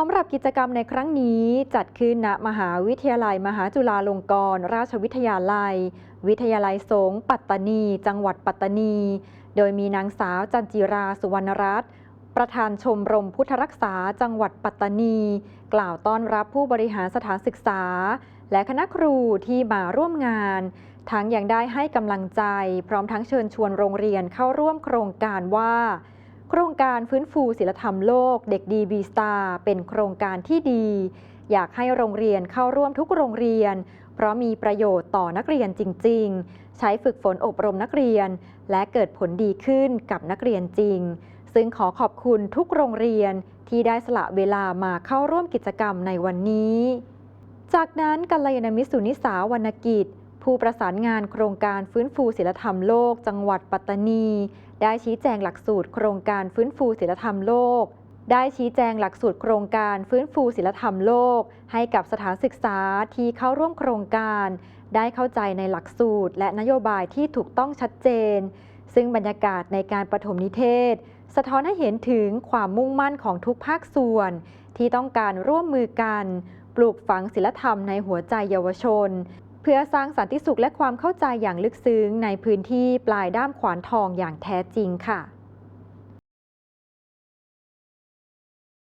สำหรับกิจกรรมในครั้งนี้จัดขึ้นณมหาวิทยาลัย มหาจุฬาลงกรณราชวิทยาลัย วิทยาลัยสงฆ์ปัตตานี จังหวัดปัตตานี โดยมีนางสาวจันจิราสุวรรณรัตน์ประธานชมรมพุทธรักษาจังหวัดปัตตานี กล่าวต้อนรับผู้บริหารสถานศึกษา และคณะครูที่มาร่วมงาน ทั้งยังได้ให้กำลังใจ พร้อมทั้งเชิญชวนโรงเรียนเข้าร่วมโครงการว่า โครงการฟื้นฟูศิลธรรมโลก เด็กดีบีสตาร์เป็นโครงการที่ดี อยากให้โรงเรียนเข้าร่วมทุกโรงเรียน เพราะมีประโยชน์ต่อนักเรียนจริง ๆ ใช้ฝึกฝนอบรมนักเรียน และเกิดผลดีขึ้นกับนักเรียนจริง ซึ่งขอขอบคุณทุกโรงเรียนที่ได้สละเวลามาเข้าร่วมกิจกรรมในวันนี้ จากนั้นกัลยาณมิตรสุนิสาวรรณกิจ ผู้ประสานงานโครงการฟื้นฟูศิลธรรมโลก จังหวัดปัตตานี ได้ชี้แจงหลักสูตร โครงการฟื้นฟูศิลธรรมโลก ได้ชี้แจงหลักสูตรโครงการฟื้นฟูศิลธรรมโลก ให้กับสถานศึกษาที่เข้าร่วมโครงการ ได้เข้าใจในหลักสูตร และนโยบายที่ถูกต้องชัดเจน ซึ่งบรรยากาศในการประถมนิเทศ สะท้อนให้เห็นถึงความมุ่งมั่นของทุกภาคส่วน ที่ต้องการร่วมมือกัน ปลูกฝังศิลธรรมในหัวใจเยาวชน เพื่อสร้างสันติสุขและความเข้าใจอย่างลึกซึ้งในพื้นที่ปลายด้ามขวานทองอย่างแท้จริงค่ะ